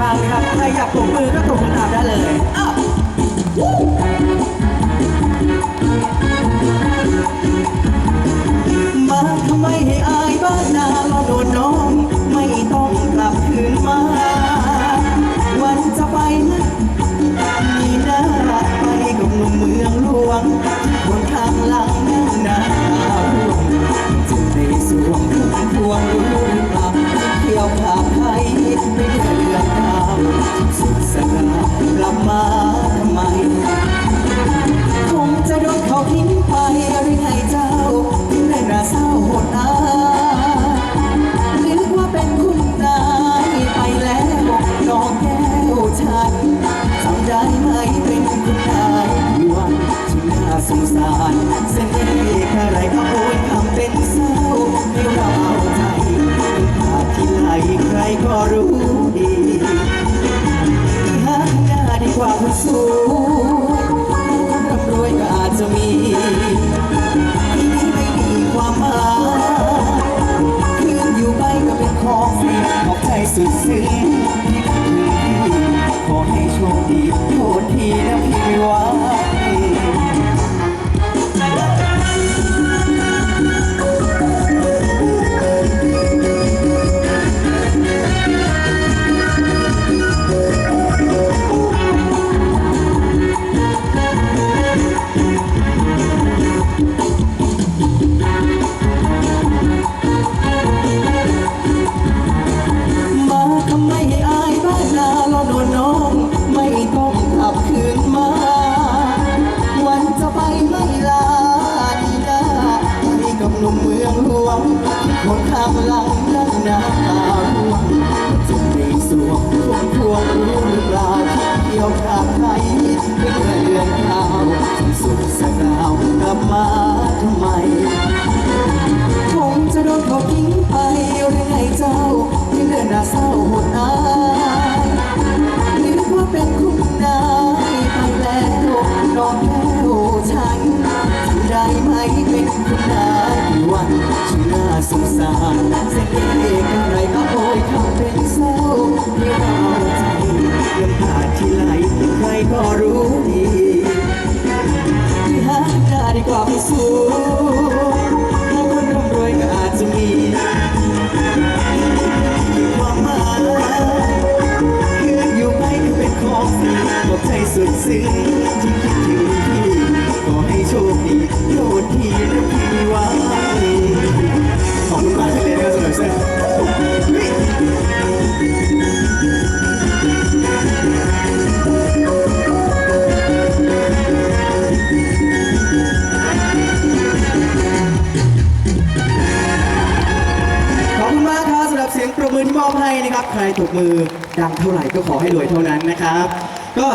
ครั้งครับใครอยากตกมือก็ตบมื เขาทิ้งไปหรือไงเจ้าถึงได้น่าเศร้าโหดร้ายนึกว่าเป็นคุณนายไปแล้วน้องแก้วฉันจำได้ไหมเป็นคุณนายวันที่น่าสงสารเส้นเอกอะไรก็โอยทำเป็นเศร้าให้เราเอาใจขาดที่ไหนใครก็รู้ดีหาหน้าดีกว่าคนส อบ หนุ่มเมืองหลวงคนข้างหลังนั่งน้ำตาร่วงจึงได้สวมพวงพวงรู้หรือเปล่าเที่ยวข้างไทยเพื่อเดือนข่าวที่สุดสกาวกลับมาทำไมคงจะโดนเขาทิ้งไปหรือไงเจ้า ที่เดินหน้าเศร้าหดอายนึกว่าเป็นคุณนายไปแล้วนองแก้วฉันได้ไหมเป็นคุณนาย วันที่น่าสงสารเสียเอกอะไรก็โอยทำเป็นเศร้าที่เราใจยังผ่านที่ไหลใครก็รู้ดีที่หาหน้ดีกว่าไม่สู้ถ้าคนร่ำรวยก็อาจจะมีความหมายคืออยู่ไปก็เป็นของฟรีบอกใจสุดซึ้ง เสียงประมือที่มอบให้นะครับ ใครถูกมือดังเท่าไหร่ก็ขอให้รวยเท่านั้นนะครับ ก็